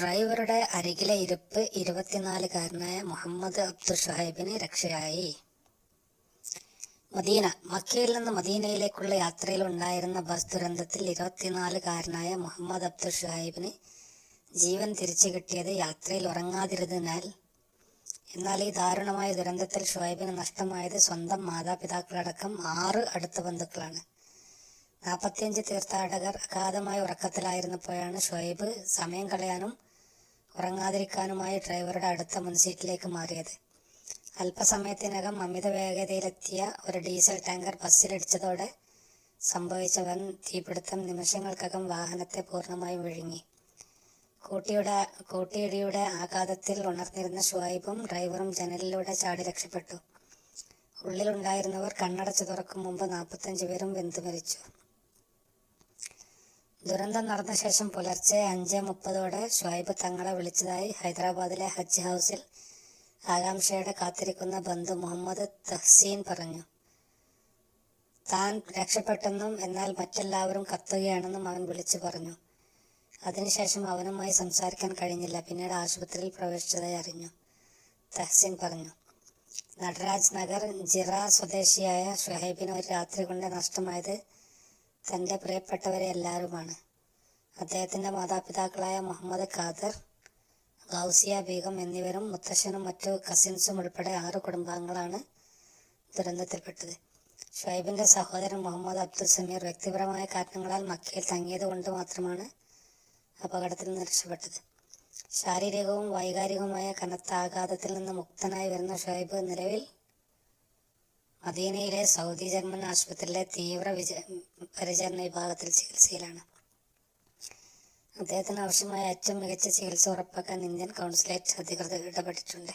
ഡ്രൈവറുടെ അരികിലെ ഇരിപ്പ് ഇരുപത്തിനാലുകാരനായ മുഹമ്മദ് അബ്ദുൽ ഷുഹൈബിന് രക്ഷയായി. മദീന മക്കയിൽ നിന്ന് മദീനയിലേക്കുള്ള യാത്രയിൽ ഉണ്ടായിരുന്ന ബസ് ദുരന്തത്തിൽ ഇരുപത്തിനാലുകാരനായ മുഹമ്മദ് അബ്ദുൽ ഷുഹൈബിന് ജീവൻ തിരിച്ചു കിട്ടിയത് യാത്രയിൽ ഉറങ്ങാതിരുന്നതിനാൽ. എന്നാൽ ഈ ദാരുണമായ ദുരന്തത്തിൽ ഷുഹൈബിന് നഷ്ടമായത് സ്വന്തം മാതാപിതാക്കളടക്കം ആറ് അടുത്ത ബന്ധുക്കളാണ്. നാൽപ്പത്തിയഞ്ച് തീർത്ഥാടകർ അഗാധമായ ഉറക്കത്തിലായിരുന്നപ്പോഴാണ് ഷുഹൈബ് സമയം കളയാനും ഉറങ്ങാതിരിക്കാനുമായി ഡ്രൈവറുടെ അടുത്ത മുൻസീറ്റിലേക്ക് മാറിയത്. അല്പസമയത്തിനകം അമിത വേഗതയിലെത്തിയ ഒരു ഡീസൽ ടാങ്കർ ബസ്സിലിടിച്ചതോടെ സംഭവിച്ച വൻ തീപിടുത്തം നിമിഷങ്ങൾക്കകം വാഹനത്തെ പൂർണമായും വിഴുങ്ങി. കൂട്ടിയുടെ കൂട്ടിയിടിയുടെ ആഘാതത്തിൽ ഉണർന്നിരുന്ന ഷുഹൈബും ഡ്രൈവറും ജനലിലൂടെ ചാടി രക്ഷപ്പെട്ടു. ഉള്ളിലുണ്ടായിരുന്നവർ കണ്ണടച്ചു തുറക്കും മുമ്പ് നാൽപ്പത്തഞ്ച് പേരും വെന്തു മരിച്ചു ദുരന്തം നടന്ന ശേഷം പുലർച്ചെ അഞ്ച് മുപ്പതോടെ ഷുഹൈബ് തങ്ങളെ വിളിച്ചതായി ഹൈദരാബാദിലെ ഹജ്ജ് ഹൗസിൽ ആകാംക്ഷയോടെ കാത്തിരിക്കുന്ന ബന്ധു മുഹമ്മദ് തഹ്സീൻ പറഞ്ഞു. താൻ രക്ഷപ്പെട്ടെന്നും എന്നാൽ മറ്റെല്ലാവരും കത്തുകയാണെന്നും അവൻ വിളിച്ചു പറഞ്ഞു. അതിനുശേഷം അവനുമായി സംസാരിക്കാൻ കഴിഞ്ഞില്ല. പിന്നീട് ആശുപത്രിയിൽ പ്രവേശിച്ചതായി അറിഞ്ഞു. തഹ്സീൻ പറഞ്ഞു. നടരാജ് നഗർ ജിറ സ്വദേശിയായ ഷുഹൈബിന് ഒരു രാത്രി കൊണ്ട് നഷ്ടമായത് തന്റെ പ്രിയപ്പെട്ടവരെ എല്ലാവരുമാണ് അദ്ദേഹത്തിന്റെ മാതാപിതാക്കളായ മുഹമ്മദ് ഖാദർ ഗൗസിയ ബീഗം എന്നിവരും മുത്തശ്ശനും മറ്റു കസിൻസും ഉൾപ്പെടെ ആറ് കുടുംബാംഗങ്ങളാണ് ദുരന്തത്തിൽപ്പെട്ടത്. ഷൈബിന്റെ സഹോദരൻ മുഹമ്മദ് അബ്ദുൽ സമീർ വ്യക്തിപരമായ കാരണങ്ങളാൽ മക്കയിൽ തങ്ങിയത് കൊണ്ട് മാത്രമാണ് അപകടത്തിൽ നിന്ന് രക്ഷപ്പെട്ടത്. ശാരീരികവും വൈകാരികവുമായ കനത്ത ആഘാതത്തിൽ നിന്ന് മുക്തനായി വരുന്ന ഷൈബ് നിലവിൽ മദീനയിലെ സൗദി ജർമ്മൻ ആശുപത്രിയിലെ തീവ്ര വിജ പരിചരണ വിഭാഗത്തിൽ ചികിത്സയിലാണ്. അദ്ദേഹത്തിന് ആവശ്യമായ ഏറ്റവും മികച്ച ചികിത്സ ഉറപ്പാക്കാൻ ഇന്ത്യൻ കൗൺസിലേറ്റ് അധികൃതർ ഇടപെട്ടിട്ടുണ്ട്.